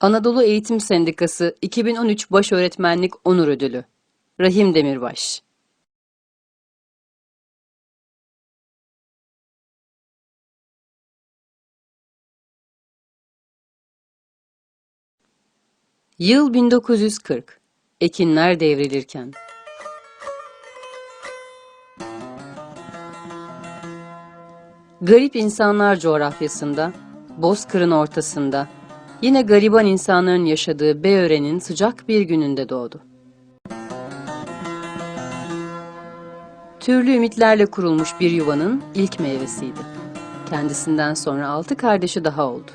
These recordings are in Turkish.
Anadolu Eğitim Sendikası 2013 Baş Öğretmenlik Onur Ödülü. Rahim Demirbaş. Yıl 1940 Ekinler devrilirken. Garip insanlar coğrafyasında, Bozkır'ın ortasında, yine gariban insanların yaşadığı Beören'in sıcak bir gününde doğdu. Türlü ümitlerle kurulmuş bir yuvanın ilk meyvesiydi. Kendisinden sonra altı kardeşi daha oldu.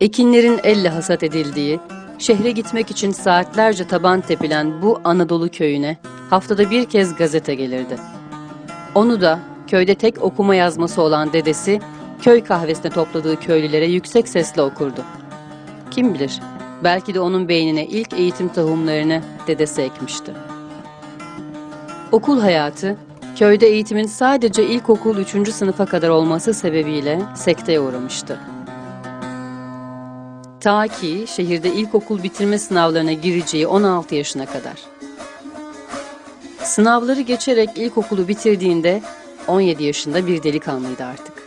Ekinlerin elle hasat edildiği, şehre gitmek için saatlerce taban tepilen bu Anadolu köyüne haftada bir kez gazete gelirdi. Onu da köyde tek okuma yazması olan dedesi köy kahvesine topladığı köylülere yüksek sesle okurdu. Kim bilir, belki de onun beynine ilk eğitim tohumlarını dedesi ekmişti. Okul hayatı, köyde eğitimin sadece ilkokul 3. sınıfa kadar olması sebebiyle sekteye uğramıştı. Ta ki şehirde ilkokul bitirme sınavlarına gireceği 16 yaşına kadar. Sınavları geçerek ilkokulu bitirdiğinde 17 yaşında bir delikanlıydı artık.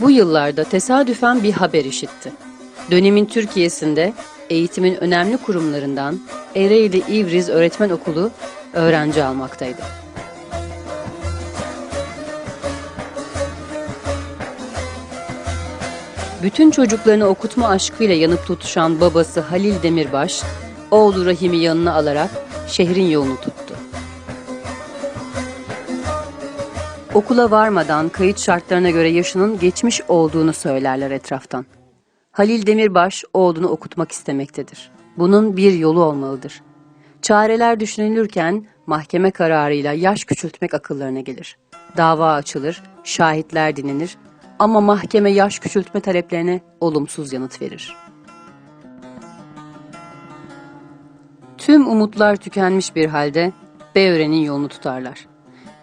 Bu yıllarda tesadüfen bir haber işitti. Dönemin Türkiye'sinde eğitimin önemli kurumlarından Ereğli İvriz Öğretmen Okulu öğrenci almaktaydı. Bütün çocuklarını okutma aşkıyla yanıp tutuşan babası Halil Demirbaş, oğlu Rahim'i yanına alarak şehrin yolunu tuttu. Okula varmadan kayıt şartlarına göre yaşının geçmiş olduğunu söylerler etraftan. Halil Demirbaş oğlunu okutmak istemektedir. Bunun bir yolu olmalıdır. Çareler düşünülürken mahkeme kararıyla yaş küçültmek akıllarına gelir. Dava açılır, şahitler dinlenir ama mahkeme yaş küçültme taleplerine olumsuz yanıt verir. Tüm umutlar tükenmiş bir halde Beören'in yolunu tutarlar.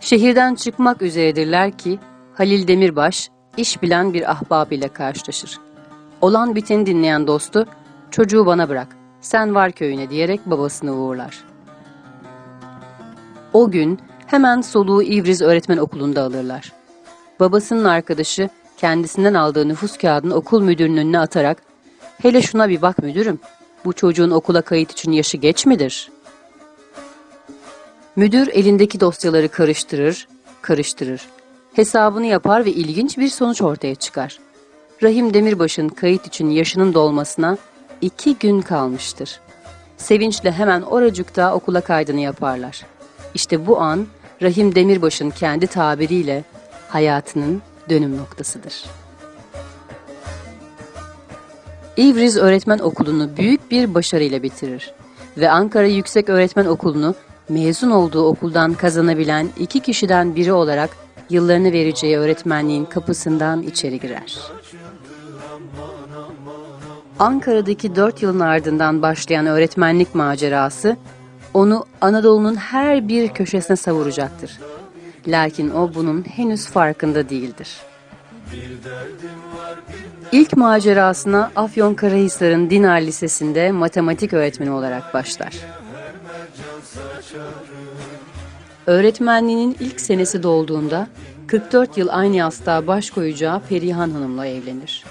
Şehirden çıkmak üzeredirler ki Halil Demirbaş iş bilen bir ahbab karşılaşır. Olan biteni dinleyen dostu çocuğu bana bırak sen var köyüne diyerek babasını uğurlar. O gün hemen soluğu İvriz Öğretmen Okulu'nda alırlar. Babasının arkadaşı kendisinden aldığı nüfus kağıdını okul müdürünün önüne atarak hele şuna bir bak müdürüm bu çocuğun okula kayıt için yaşı geç midir? Müdür elindeki dosyaları karıştırır, karıştırır. Hesabını yapar ve ilginç bir sonuç ortaya çıkar. Rahim Demirbaş'ın kayıt için yaşının dolmasına iki gün kalmıştır. Sevinçle hemen oracıkta okula kaydını yaparlar. İşte bu an Rahim Demirbaş'ın kendi tabiriyle hayatının dönüm noktasıdır. İvriz Öğretmen Okulu'nu büyük bir başarıyla bitirir ve Ankara Yüksek Öğretmen Okulu'nu mezun olduğu okuldan kazanabilen iki kişiden biri olarak yıllarını vereceği öğretmenliğin kapısından içeri girer. Ankara'daki dört yılın ardından başlayan öğretmenlik macerası onu Anadolu'nun her bir köşesine savuracaktır. Lakin o bunun henüz farkında değildir. İlk macerasına Afyonkarahisar'ın Dinar Lisesi'nde matematik öğretmeni olarak başlar. Öğretmenliğinin ilk senesi dolduğunda 44 yıl aynı yastığa baş koyacağı Perihan Hanım'la evlenir.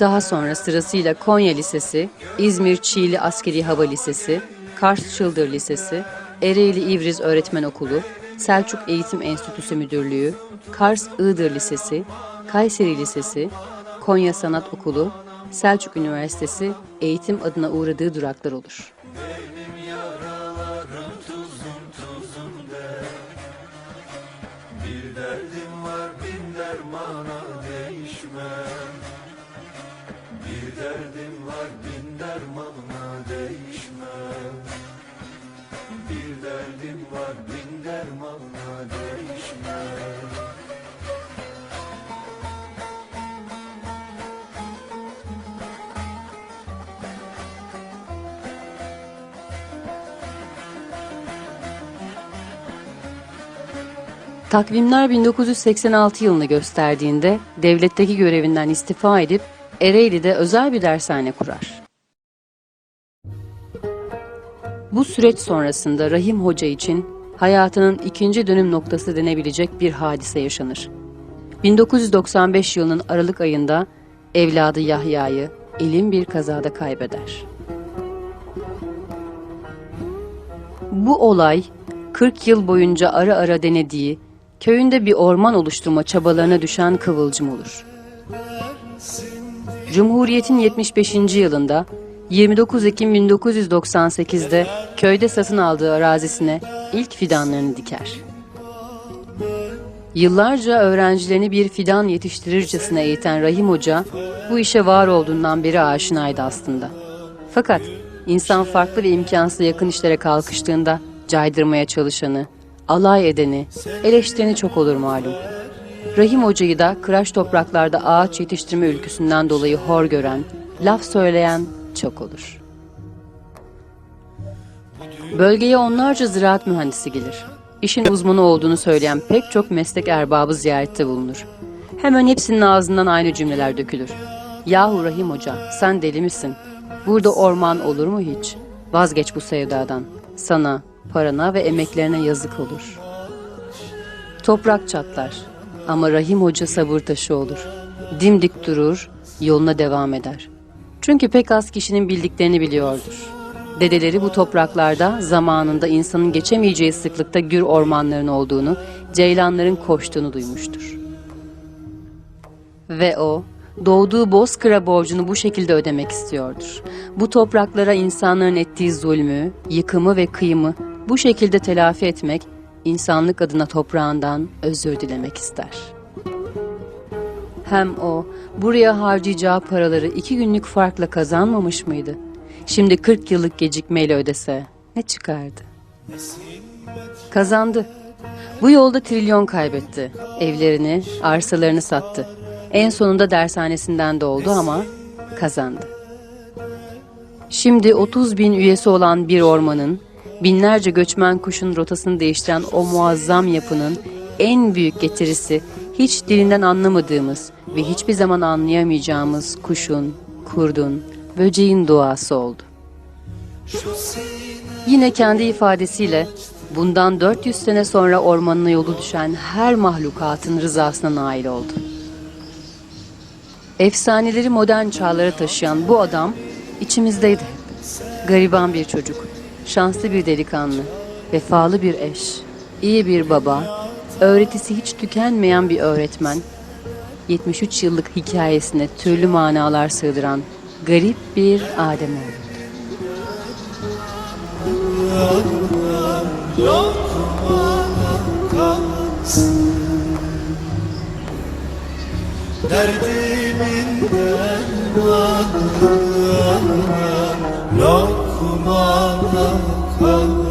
Daha sonra sırasıyla Konya Lisesi, İzmir Çiğli Askeri Hava Lisesi, Kars Çıldır Lisesi, Ereğli İvriz Öğretmen Okulu, Selçuk Eğitim Enstitüsü Müdürlüğü, Kars Iğdır Lisesi, Kayseri Lisesi, Konya Sanat Okulu, Selçuk Üniversitesi eğitim adına uğradığı duraklar olur. Takvimler 1986 yılını gösterdiğinde devletteki görevinden istifa edip Ereğli'de özel bir dershane kurar. Bu süreç sonrasında Rahim Hoca için hayatının ikinci dönüm noktası denebilecek bir hadise yaşanır. 1995 yılının Aralık ayında evladı Yahya'yı elim bir kazada kaybeder. Bu olay 40 yıl boyunca ara ara denediği köyünde bir orman oluşturma çabalarına düşen kıvılcım olur. Cumhuriyet'in 75. yılında 29 Ekim 1998'de köyde satın aldığı arazisine ilk fidanlarını diker. Yıllarca öğrencilerini bir fidan yetiştirircesine eğiten Rahim Hoca bu işe var olduğundan beri aşinaydı aslında. Fakat insan farklı ve imkansız yakın işlere kalkıştığında caydırmaya çalışanı, alay edeni, eleştireni çok olur malum. Rahim Hoca'yı da kıraç topraklarda ağaç yetiştirme ülküsünden dolayı hor gören, laf söyleyen çok olur. Bölgeye onlarca ziraat mühendisi gelir. İşin uzmanı olduğunu söyleyen pek çok meslek erbabı ziyarette bulunur. Hemen hepsinin ağzından aynı cümleler dökülür. Yahu Rahim Hoca, sen deli misin? Burada orman olur mu hiç? Vazgeç bu sevdadan. Sana, parana ve emeklerine yazık olur. Toprak çatlar ama Rahim Hoca sabır taşı olur. Dimdik durur, yoluna devam eder. Çünkü pek az kişinin bildiklerini biliyordur. Dedeleri bu topraklarda zamanında insanın geçemeyeceği sıklıkta gür ormanların olduğunu, ceylanların koştuğunu duymuştur. Ve o, doğduğu bozkıra borcunu bu şekilde ödemek istiyordur. Bu topraklara insanların ettiği zulmü, yıkımı ve kıyımı bu şekilde telafi etmek, insanlık adına toprağından özür dilemek ister. Hem o buraya harcayacağı paraları iki günlük farkla kazanmamış mıydı? Şimdi 40 yıllık gecikmeyle ödese ne çıkardı? Kazandı. Bu yolda trilyon kaybetti. Evlerini, arsalarını sattı. En sonunda dershanesinden de oldu ama kazandı. Şimdi 30 bin üyesi olan bir ormanın, binlerce göçmen kuşun rotasını değiştiren o muazzam yapının en büyük getirisi hiç dilinden anlamadığımız ve hiçbir zaman anlayamayacağımız kuşun, kurdun, böceğin duası oldu. Yine kendi ifadesiyle bundan 400 sene sonra ormanına yolu düşen her mahlukatın rızasına nail oldu. Efsaneleri modern çağlara taşıyan bu adam içimizdeydi. Gariban bir çocuk, şanslı bir delikanlı, vefalı bir eş, iyi bir baba, öğretisi hiç tükenmeyen bir öğretmen, 73 yıllık hikayesine türlü manalar sığdıran garip bir Ademoğlu. Derdimin dermanı Lokmana kalsın